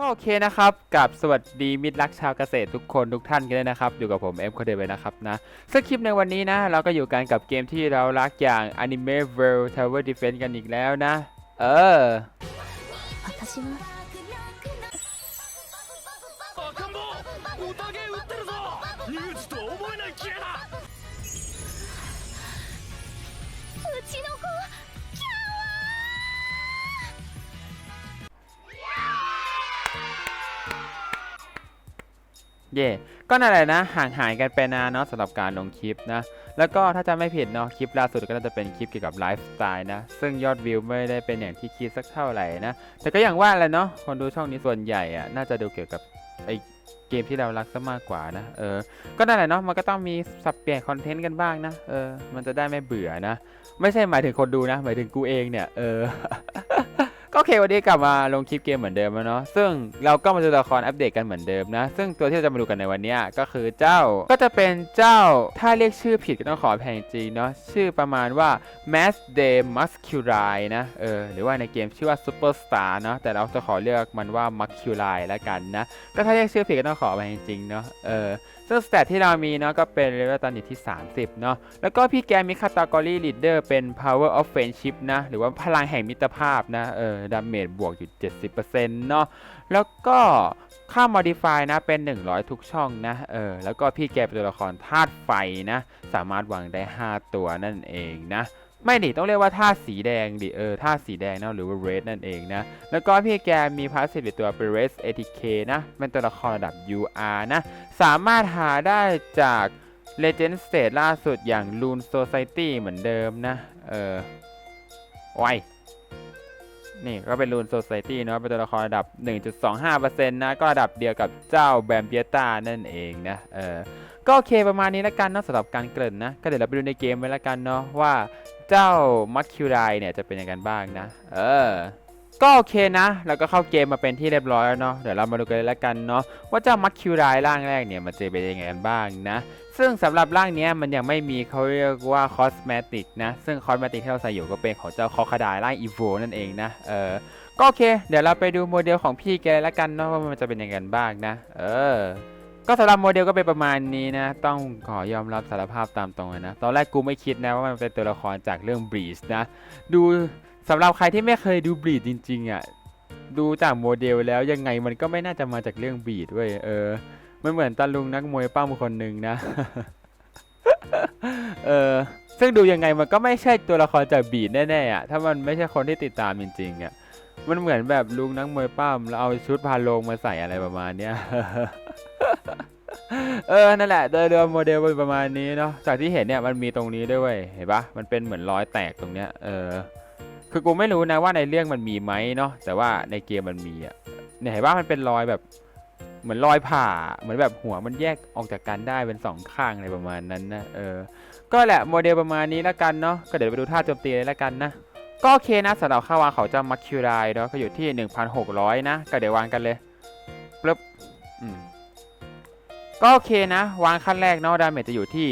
ก็โอเคนะครับกับสวัสดีมิตรรักชาวเกษตรทุกคนทุกท่านกันเลยนะครับ อยู่กับผมเอ็มโคเดไปนะครับนะสักคลิปในวันนี้นะ เราก็อยู่กันกับเกมที่เรารักอย่าง Anime World Tower Defense กันอีกแล้วนะ เออ เย่ก็นั่นแหละนะห่างหายกันไปนานเนาะสำหรับการลงคลิปนะ แล้วก็ถ้าจะไม่ผิดเนาะคลิปล่าสุดก็น่าจะเป็นคลิปเกี่ยวกับไลฟ์สไตล์นะ ซึ่งยอดวิวไม่ได้เป็นอย่างที่คิดสักเท่าไหร่นะ แต่ก็อย่างว่าแหละเนาะคนดูช่องนี้ส่วนใหญ่อะน่าจะดูเกี่ยวกับไอเกมที่เรารักซะมากกว่านะ เออ ก็นั่นแหละเนาะ มันก็ต้องมีสับเปลี่ยนคอนเทนต์กันบ้างนะ เออ มันจะได้ไม่เบื่อนะ ไม่ใช่หมายถึงคนดูนะ หมายถึงกูเองเนี่ย เออ ก็โอเควันนี้กลับมาลงคลิปเกมเหมือนเดิมแล้วเนาะซึ่งเราก็มาดูตัวละครอัปเดตกันเหมือนเดิมนะ ซึ่งตัวที่เราจะมาดูกันในวันนี้ก็คือเจ้าก็จะเป็นเจ้าถ้าเรียกชื่อผิดก็ต้องขออภัยจริงเนาะชื่อประมาณว่า Mass de Musculi นะเออหรือว่าในเกมชื่อว่า Superstar เนาะแต่เราจะขอเรียกมันว่า Musculi แล้วกันนะก็ถ้าเรียกชื่อผิดก็ต้องขออภัยจริงเนาะเออ ซึ่งสเตตที่เรามีเนาะก็เป็นเลเวลตอนนี้ที่ 30 เนาะแล้วก็พี่แกมีคาตากรีลีดเดอร์เป็น power of friendship นะ หรือว่าพลังแห่งมิตรภาพนะเออดาเมจบวกอยู่ 70%เนาะแล้วก็ค่า modify นะเป็น 100 ทุกช่องนะเออแล้วก็พี่แกเป็นตัวละครธาตุไฟนะ สามารถวางได้ 5 ตัวนั่นเองนะ ไม่ดิต้องเรียกว่าธาสีแดงดิเออธาสีแดงนะหรือว่า red นั่นเองนะ แล้วก็พี่แกมีพาสซีฟตัว เป็น red ATK นะเป็นตัวละครระดับ UR นะ สามารถหาได้จาก Legend State ล่าสุดอย่าง Rune Society เหมือนเดิมนะ เออไวนี่ก็เป็น Rune Society เนาะเป็นตัวละครระดับ 1.25%นะ ก็ระดับเดียวกับเจ้าแบมเบียตานั่นเองนะ เออ ก็โอเคประมาณนี้ล้วกันเนาะสำหรับการเกริ่นนะ ก็เดี๋ยวเราไปดูในเกมไว้ล้วกันเนาะว่าเจ้ามัคคิวไรเนี่ยจะเป็นยังไงบ้างนะ เออก็โอเคนะแล้วก็เข้าเกมมาเป็นที่เรียบร้อยแล้วเนาะเดี๋ยวเรามาดูกันเลยล้วกันเนาะว่าเจ้ามัคคิวไรร่างแรกเนี่ยมันจะเป็นยังไงกันบ้างนะ ซึ่งสำหรับร่างนี้มันยังไม่มีเขาเรียกว่าคอสเมติกนะซึ่งคอสเมติกที่เราใส่อยู่ก็เป็นของเจ้าคอคดายร่างอีโวนั่นเองนะเออก็โอเค เดี๋ยวเราไปดูโมเดลของพี่แกล้วกันเนาะว่ามันจะเป็นยังไงกันบ้างนะ เออ ก็สำหรับโมเดลก็เป็นประมาณนี้นะ ต้องขอยอมรับสารภาพตามตรงเลยนะ ตอนแรกกูไม่คิดนะว่ามันเป็นตัวละครจากเรื่องบ e ี e นะ ดูสำหรับใครที่ไม่เคยดูบ e ี e จริงๆอะ ดูจากโมเดลแล้วยังไงมันก็ไม่น่าจะมาจากเรื่องบีดเว้ย เออ มันเหมือนตาลุงนักมวยป้ามคนหนึ่งนะ เออ ซึ่งดูยังไงมันก็ไม่ใช่ตัวละครจากบีดแน่ๆอะ ถ้ามันไม่ใช่คนที่ติดตามจริงๆอะ มันเหมือนแบบลุงนักมวยป้ามแล้วเอาชุดพาโลงมาใส่อะไรประมาณเนี้ย เออ นั่นแหละ โดยรวมโมเดลเป็นประมาณนี้เนาะ จากที่เห็นเนี่ยมันมีตรงนี้ด้วยเวยเห็นปะมันเป็นเหมือนรอยแตกตรงเนี้ย เออ คือกูไม่รู้นะว่าในเรื่องมันมีไหมเนาะ แต่ว่าในเกมมันมีอะ เนี่ยเห็นปะมันเป็นรอยแบบ เหมือนรอยผ่า เหมือนแบบหัวมันแยกออกจากกันได้เป็นสองข้างอะไรประมาณนั้นนะ เออ ก็แหละโมเดลประมาณนี้แล้วกันเนาะ ก็เดี๋ยวไปดูท่าโจมตีเลยแล้วกันนะ ก็โอเคนะสำหรับค่าวางเขาจ้ามัคคิวไรเนาะ ก็อยู่ที่ 1,600 นะ ก็เดี๋ยววางกันเลยปึ๊บอืม ก็โอเคนะ วางขั้นแรกเนาะดาเมจจะอยู่ที่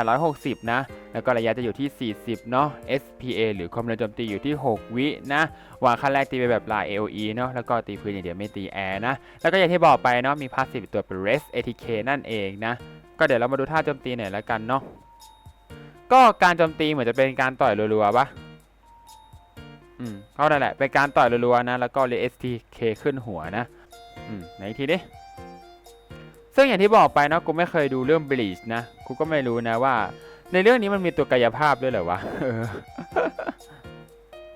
5,860 นะ แล้วก็ระยะจะอยู่ที่ 40 เนาะ SPA หรือความเร็วโจมตีอยู่ที่ 6 วินะ วางขั้นแรกตีไปแบบลาย AOE เนาะ แล้วก็ตีพื้นอย่างเดียวไม่ตีแอร์นะ แล้วก็อย่างที่บอกไปเนาะ มีพาสซีฟตัวเป็น Rest ATK นั่นเองนะ ก็เดี๋ยวเรามาดูท่าโจมตีหน่อยแล้วกันเนาะ ก็การโจมตีเหมือนจะเป็นการต่อยรัวๆปะอืมเข้าได้แหละ เป็นการต่อยรัวๆนะ แล้วก็เรีย STK ขึ้นหัวนะ อืมไหนอีกทีดิ ซึ่งอย่างที่บอกไปเนาะกูไม่เคยดูเรื่อง Bleach นะกูก็ไม่รู้นะว่า ในเรื่องนี้มันมีตัวกายภาพด้วยเหรอวะ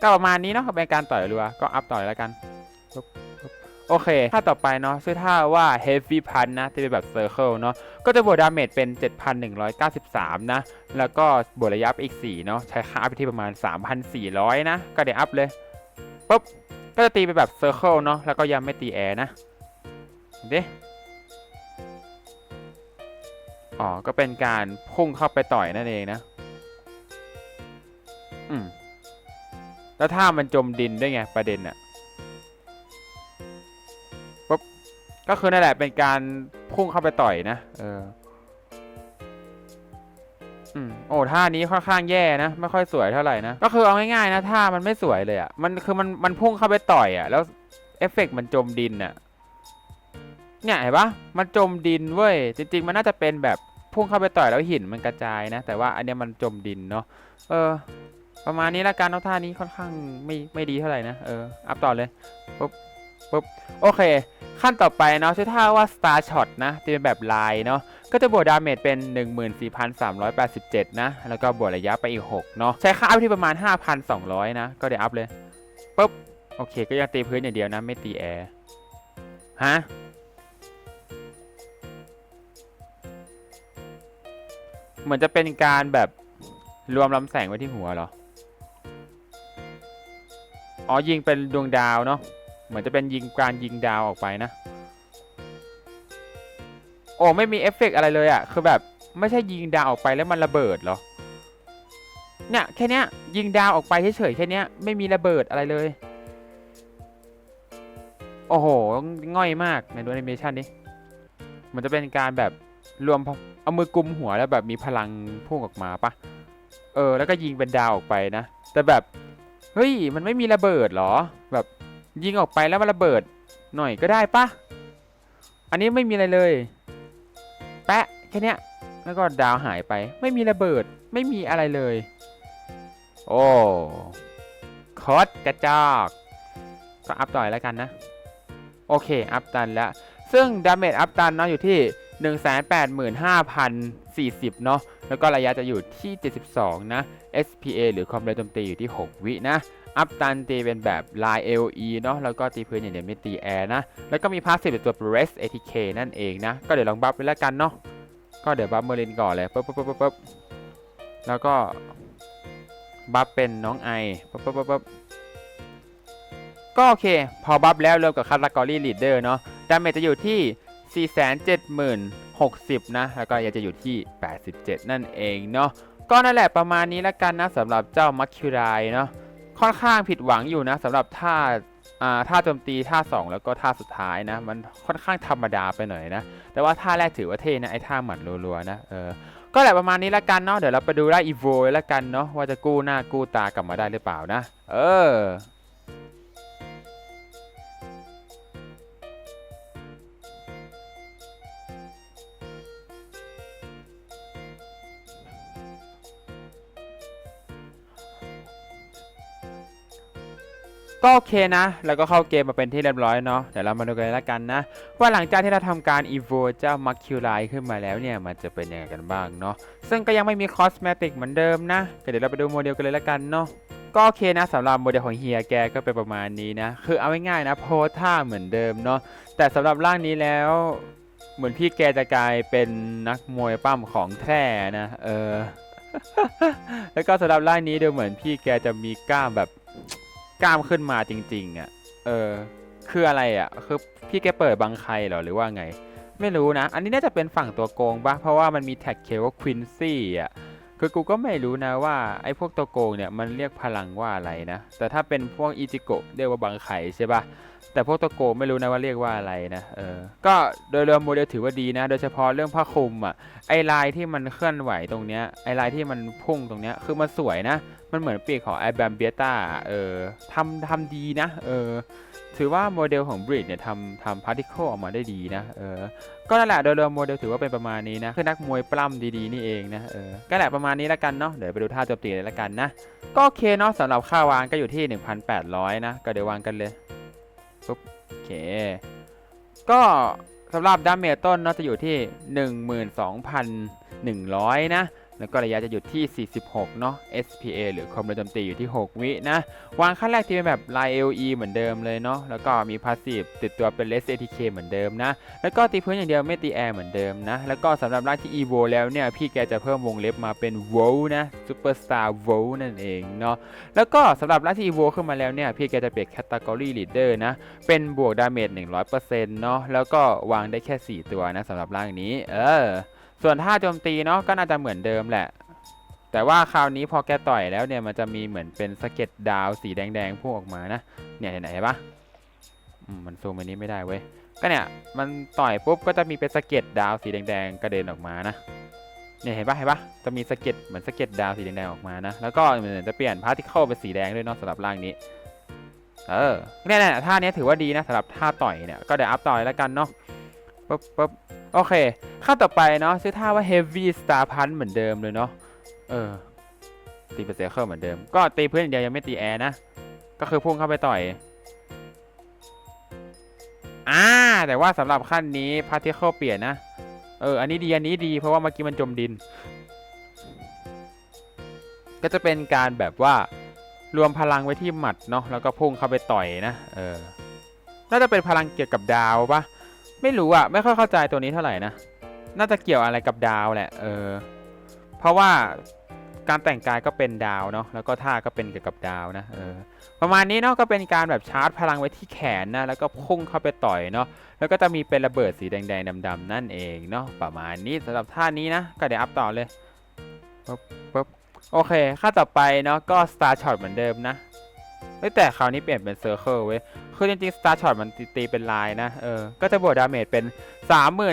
ก็ประมาณนี้เนาะเป็นการต่อยรัวก็อัพต่อยแล้วกันโอเคถ้าต่อไปเนาะชื่อท่าว่า Heavy Punch นะที่เป็นแบบ Circle เนาะก็จะบวกดาเมจเป็น 7,193 นะ แล้วก็บวกระยะไปอีก 4 เนาะใช้ค่าอัพไปที่ประมาณ 3,400 นะ ก็เดี๋ยวอัพเลยปุ๊บ ก็จะตีไปแบบ Circle เนาะแล้วก็ยังไม่ตีแอร์นะเด้ อ๋อ ก็เป็นการพุ่งเข้าไปต่อยนั่นเองนะ อืม แล้วถ้ามันจมดินด้วยไงประเด็นอะปุ๊บ ก็คือนั่นแหละเป็นการพุ่งเข้าไปต่อยนะ เออ อืม โอ้ท่านี้ค่อนข้างแย่นะ ไม่ค่อยสวยเท่าไหร่นะ ก็คือเอาง่ายๆนะท่ามันไม่สวยเลยอะ่ะมันคือมันมันพุ่งเข้าไปต่อยอะ่ะแล้วเอฟเฟกต์มันจมดินอะเนี่ยเห็นปะมันจมดินเว้ย จริง ๆ มันน่าจะเป็นแบบ พุ่งเข้าไปต่อยแล้วหินมันกระจายนะ แต่ว่าอันเนี้ยมันจมดินเนาะเออ ประมาณนี้ละกันเนาะท่านี้ค่อนข้างไม่ไม่ดีเท่าไหร่นะเอออัพต่อเลยปุ๊บปุ๊บโอเค ขั้นต่อไปเนาะชื่อท่าว่า Star Shot นะจะเป็นแบบลายเนาะก็จะบวกดาเมจเป็น 14,387 นะ แล้วก็บวกระยะไปอีก 6 เนาะใช้ค่าอัพที่ประมาณ 5,200 นะ ก็เดี๋ยวอัพเลยปุ๊บโอเค ก็ยังตีพื้นอย่างเดียวนะ ไม่ตีแอร์ฮะ เหมือนจะเป็นการแบบรวมลำแสงไว้ที่หัวเหรอ อ๋อยิงเป็นดวงดาวเนาะ เหมือนจะเป็นยิงการยิงดาวออกไปนะ โอ้ไม่มีเอฟเฟกต์อะไรเลยอะ่ะคือแบบไม่ใช่ยิงดาวออกไปแล้วมันระเบิดเหรอ เนี่ยแค่นี้ยิงดาวออกไปเฉยๆแค่นี้ไม่มีระเบิดอะไรเลย โอ้โหง่อยมากในดูแอนิเมชันนี้มันจะเป็นการแบบ รวมพเอามือกุมหัวแล้วแบบมีพลังพุ่งออกมาปะเออ แล้วก็ยิงเป็นดาวออกไปนะ แต่แบบ เฮ้ย มันไม่มีระเบิดหรอ แบบยิงออกไปแล้วมันระเบิดหน่อยก็ได้ปะอันนี้ไม่มีอะไรเลย แปะแค่นี้แล้วก็ดาวหายไป ไม่มีระเบิด ไม่มีอะไรเลย โอ้คอสกระจอกก็อัพต่อยแล้วกันนะ โอเค อัพตันแล้ว ซึ่งดาเมจอัพตันเนาะอยู่ที่ 185,040 เนาะ แล้วก็ระยะจะอยู่ที่ 72 นะ SPA หรือความเร็วโจมตีอยู่ที่ 6 วินะ อัพตันตีเป็นแบบลาย LE เนาะ แล้วก็ตีพื้นอย่างเดียวไม่ตีแอร์นะ แล้วก็มีพาสซีฟเป็นตัว Rest ATK นั่นเองนะ ก็เดี๋ยวลองบัฟไปแล้วกันเนาะ ก็เดี๋ยวบัฟเมอร์ลินก่อนเลยปุ๊บปุ๊บปุ๊บปุ๊บแล้วก็บัฟเป็นน้องไอปุ๊บปุ๊บปุ๊บปุ๊บก็โอเค พอบัฟแล้วเรวมกับคาตากรีลีดเดอร์เนาะดาเมจจะอยู่ที่ 470,060 นะ แล้วก็ยังจะอยู่ที่ 87 นั่นเองเนาะ ก็นั่นแหละประมาณนี้แล้วกันนะสำหรับเจ้ามัคคิวไรเนาะ ค่อนข้างผิดหวังอยู่นะสำหรับท่าอ่าท่าโจมตีท่า 2 แล้วก็ท่าสุดท้ายนะ มันค่อนข้างธรรมดาไปหน่อยนะ แต่ว่าท่าแรกถือว่าเท่นะ ไอ้ท่าหมัดรัวๆนะเออก็แหละประมาณนี้แล้วกันเนาะเดี๋ยวเราไปดูได้อีโวแล้วกันเนาะว่าจะกู้หน้ากู้ตากลับมาได้หรือเปล่านะ เออ ก็โอเคนะ แล้วก็เข้าเกมมาเป็นที่เรียบร้อยเนาะ เดี๋ยวเรามาดูกันเลยละกันนะ ว่าหลังจากที่เราทำการ evo เจ้า m a c u l i ขึ้นมาแล้วเนี่ย มันจะเป็นยังไงกันบ้างเนาะ ซึ่งก็ยังไม่มีคอสเมติกเหมือนเดิมนะก็เดี๋ยวเราไปดูโมเดลกันเลยละกันเนาะก็โอเคนะสำหรับโมเดลของเฮียแกก็เป็นประมาณนี้นะ คือเอาง่ายๆนะโพสท่าเหมือนเดิมเนาะแต่สำหรับร่างนี้แล้ว เหมือนพี่แกจะกลายเป็นนักมวยปั้มของแท้นะ เออ แล้วก็สำหรับร่างนี้ดูเหมือนพี่แกจะมีกล้ามแบบ กล้ามขึ้นมาจริงๆอะ เออ คืออะไรอะ คือพี่แกเปิดบังใครเหรอหรือว่าไง ไม่รู้นะ อันนี้น่าจะเป็นฝั่งตัวโกงปะเพราะว่ามันมีแท็กเคว่าควินซี่อะ คือกูก็ไม่รู้นะว่าไอ้พวกตัวโกงเนี่ยมันเรียกพลังว่าอะไรนะ แต่ถ้าเป็นพวกอิจิโกะเรียกว่าบังไคใช่ปะแต่พวกตัวโกงไม่รู้นะว่าเรียกว่าอะไรนะ เออ ก็โดยรวมโมเดลถือว่าดีนะ โดยเฉพาะเรื่องผ้าคลุมอะ ไอ้ลายที่มันเคลื่อนไหวตรงเนี้ย ไอ้ลายที่มันพุ่งตรงเนี้ย คือมันสวยนะ มันเหมือนปีกของไอแบมเบียต้าเออทำทำดีนะ เออ ถือว่าโมเดลของบริดเนี่ยทำทำพาร์ติเคิลออกมาได้ดีนะ เออ ก็นั่นแหละโดยรวมโมเดลถือว่าเป็นประมาณนี้นะ คือนักมวยปล้ำดีๆนี่เองนะ เออ ก็แหละประมาณนี้แล้วกันเนาะ เดี๋ยวไปดูท่าโจมตีเลยละกันนะ ก็โอเคเนาะสำหรับค่าวางก็อยู่ที่ 1,800 นะ ก็เดี๋ยววางกันเลยปุ๊บโอเค ก็สำหรับดาเมจต้นเนาะจะอยู่ที่ 12,100 นะ แล้วก็ระยะจะอยู่ที่ 46 เนาะ SPA หรือความเร็วโจมตีอยู่ที่ 6 วินะ วางขั้นแรกที่เป็นแบบลาย LE เหมือนเดิมเลยเนาะ แล้วก็มีพาสซีฟติดตัวเป็น Less ATK เหมือนเดิมนะ แล้วก็ตีพื้นอย่างเดียวไม่ตีแอร์เหมือนเดิมนะ แล้วก็สำหรับร่างที่ EVO แล้วเนี่ย พี่แกจะเพิ่มวงเล็บมาเป็น v o l นะ Superstar v o l นั่นเองเนาะ แล้วก็สำหรับร่างที่ EVO ขึ้นมาแล้วเนี่ย พี่แกจะเปลี่ยน Category Leader นะ เป็นบวกดาเมจ100%เนาะ แล้วก็วางได้แค่ 4 ตัวนะสำหรับร่างนี้ เออ ส่วนท่าโจมตีเนาะก็น่าจะเหมือนเดิมแหละ แต่ว่าคราวนี้พอแกต่อยแล้วเนี่ยมันจะมีเหมือนเป็นสะเก็ดดาวสีแดงๆพุ่งออกมานะ เนี่ยเห็นไหนปะมันซูมอันนี้ไม่ได้เว้ย ก็เนี่ยมันต่อยปุ๊บก็จะมีเป็นสะเก็ดดาวสีแดงๆกระเด็นออกมานะ เนี่ยเห็นปะเห็นปะจะมีสะเก็ดเหมือนสะเก็ดดาวสีแดงๆออกมานะ แล้วก็เหมือนจะเปลี่ยนพาร์ติเคิลเป็นสีแดงด้วยเนาะสำหรับร่างนี้ เออเนี่ยท่าเนี้ยถือว่าดีนะสำหรับท่าต่อยเนี่ย ก็เดี๋ยวอัพต่อยแล้วกันเนาะปุ๊บปุ๊บ โอเคขั้นต่อไปเนาะชื่อท่าว่า heavy star punch เหมือนเดิมเลยเนาะเออตีเป็นเซอร์เคิลเหมือนเดิม ก็ตีเพื้นอย่างเดียวยังไม่ตีแอร์นะ ก็คือพุ่งเข้าไปต่อยอ่าแต่ว่าสำหรับขั้นนี้ particle เปลี่ยนนะ เออ อันนี้ดี อันนี้ดีเพราะว่าเมื่อกี้มันจมดิน ก็จะเป็นการแบบว่ารวมพลังไว้ที่หมัดเนาะแล้วก็พุ่งเข้าไปต่อยนะ เออ น่าจะเป็นพลังเกี่ยวกับดาวปะ ไม่รู้อะไม่ค่อยเข้าใจตัวนี้เท่าไหร่นะ น่าจะเกี่ยวอะไรกับดาวแหละ เออ เพราะว่าการแต่งกายก็เป็นดาวเนาะ แล้วก็ท่าก็เป็นเกี่ยวกับดาวนะ เออ ประมาณนี้เนาะ ก็เป็นการแบบชาร์จพลังไว้ที่แขนนะ แล้วก็พุ่งเข้าไปต่อยเนาะ แล้วก็จะมีเป็นระเบิดสีแดงๆดำๆนั่นเองเนาะ ประมาณนี้สำหรับท่านี้นะ ก็เดี๋ยวอัพต่อเลย ปึ๊บปึ๊บโอเค ค่าต่อไปเนาะ ก็ Star Shot เหมือนเดิมนะ เฮ้ยแต่คราวนี้เปลี่ยนเป็น Circle เว้ย คือจริงๆ Star Shot มันตีตีเป็นลายนะ เออ ก็จะบวกดาเมจเป็น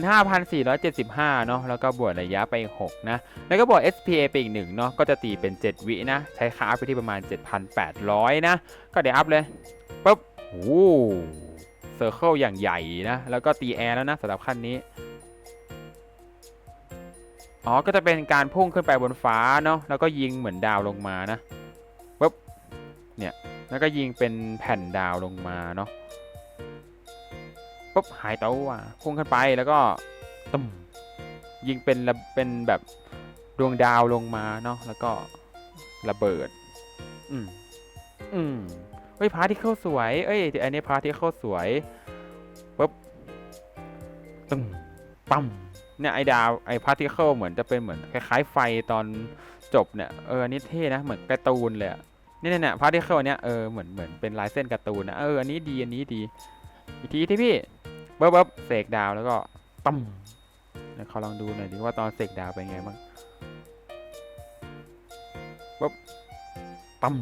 35,475 เนาะ แล้วก็บวกระยะไปอีก6นะ แล้วก็บวก SPA ไปอีกหนึ่งเนาะ ก็จะตีเป็น 7 วินะ ใช้ค่าอัพไปที่ประมาณ 7,800 นะ ก็เดี๋ยวอัพเลยปุ๊บโอ้เซอร์เคิลอย่างใหญ่นะ แล้วก็ตีแอร์แล้วนะสำหรับขั้นนี้ อ๋อ ก็จะเป็นการพุ่งขึ้นไปบนฟ้าเนาะ แล้วก็ยิงเหมือนดาวลงมานะปุ๊บเนี่ย แล้วก็ยิงเป็นแผ่นดาวลงมาเนาะปุ๊บหายตัวพุ่งขึ้นไปแล้วก็ตุ้มยิงเป็นระเป็นแบบดวงดาวลงมาเนาะแล้วก็ระเบิด อืมอืมเฮ้ยพาร์ติเคิลสวย เอ้ยอันนี้พาร์ติเคิลสวยปุ๊บตึ้มปั๊มเนี่ยไอดาวไอพาร์ติเคิลเหมือนจะเป็นเหมือนคล้ายๆไฟตอนจบเนี่ยเออนนี้เท่นะเหมือนกร์ตูนเลยอะ เนี่ยเนี่ยพาร์ติเคิลเนี้ยเออเหมือนเหมือนเป็นลายเส้นการ์ตูนนะเอออันนี้ดีอันนี้ดีอีกทีที่พี่เบ๊บเบ๊บเสกดาวแล้วก็ตั้มเดี๋ยวเขาลองดูหน่อยดิว่าตอนเสกดาวเป็นไงบ้างเบ๊บตั้ม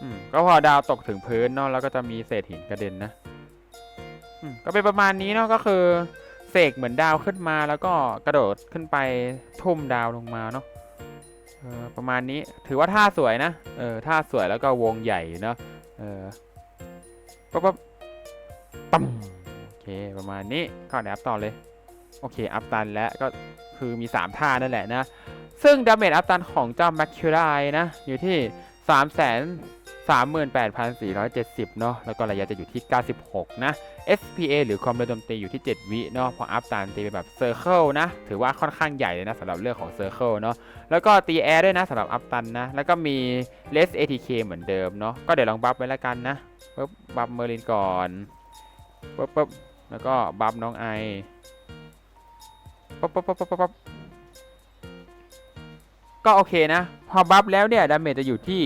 อืมก็พอดาวตกถึงพื้นเนาะแล้วก็จะมีเศษหินกระเด็นนะอืมก็เป็นประมาณนี้เนาะก็คือเสกเหมือนดาวขึ้นมาแล้วก็กระโดดขึ้นไปทุ่มดาวลงมาเนาะ เออประมาณนี้ถือว่าท่าสวยนะเออท่าสวยแล้วก็วงใหญ่เนาะเออปั๊บปั๊บปั๊มโอเคประมาณนี้ก็เดี๋ยวอัพต่อเลยโอเคอัพตันแล้วก็คือมี 3 ท่านั่นแหละนะ ซึ่งดาเมจอัพตันของเจ้าแมคคิวไนะ อยู่ที่ 3 3 38,470 เนาะแล้วก็ระยะจะอยู่ที่ 96 นะ SPA หรือความเร็วโจมตีอยู่ที่ 7 วิเนาะพออัพตามตีเป็นแบบเซอร์เคิลนะ ถือว่าค่อนข้างใหญ่เลยนะสำหรับเรื่องของเซอร์เคิลเนาะแล้วก็ตีแอร์ด้วยนะสำหรับอัพตันนะ แล้วก็มี less ATK เหมือนเดิมเนาะก็เดี๋ยวลองบัฟไว้ล้วกันนะปึ๊บบัฟเมอร์ลินก่อนปึ๊บปึ๊บแล้วก็บัฟน้องไอปึ๊บปึ๊บปึ๊บปึ๊บปึ๊บก็โอเคนะ พอบัฟแล้วเนี่ยดาเมจจะอยู่ที่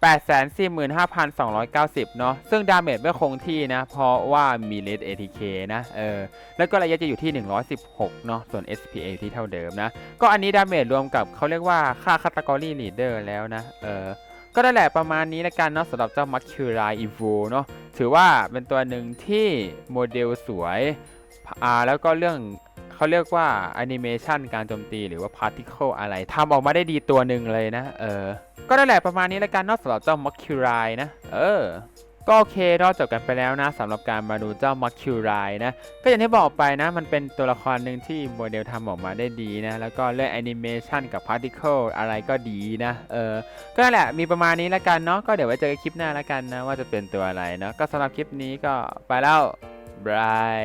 845,290 เนาะซึ่งดาเมจไม่คงที่นะ เพราะว่ามีเลด ATK นะเออแล้วก็ระยะจะอยู่ที่ 116 เนาะส่วน SPA ที่เท่าเดิมนะ ก็อันนี้ดาเมจรวมกับเขาเรียกว่าค่าคัตกรีลีดเดอร์แล้วนะเออก็ได้แหละประมาณนี้ละกันเนาะสำหรับเจ้า Mercury Evo เนาะถือว่าเป็นตัวหนึ่งที่โมเดลสวยอ่าแล้วก็เรื่องเขาเรียกว่าแอนิเมชันการโจมตีหรือว่าพาร์ติเคิลอะไรทำออกมาได้ดีตัวหนึ่งเลยนะเออ ก็ได้แหละประมาณนี้แล้วกันนอกสำหรับเจ้า Mercury นะ เออ ก็โอเคนอกจบกันไปแล้วนะสำหรับการมาดูเจ้า Mercury นะ ก็อย่างที่บอกไปนะ มันเป็นตัวละครหนึ่งที่โมเดลทำออกมาได้ดีนะ แล้วก็เรื่องแอนิเมชันกับพาร์ติเคิลอะไรก็ดีนะ เออ ก็แหละมีประมาณนี้แล้วกันเนาะ ก็เดี๋ยวไว้เจอกันคลิปหน้าแล้วกันนะว่าจะเป็นตัวอะไรเนาะ ก็สำหรับคลิปนี้ก็ไปแล้วบาย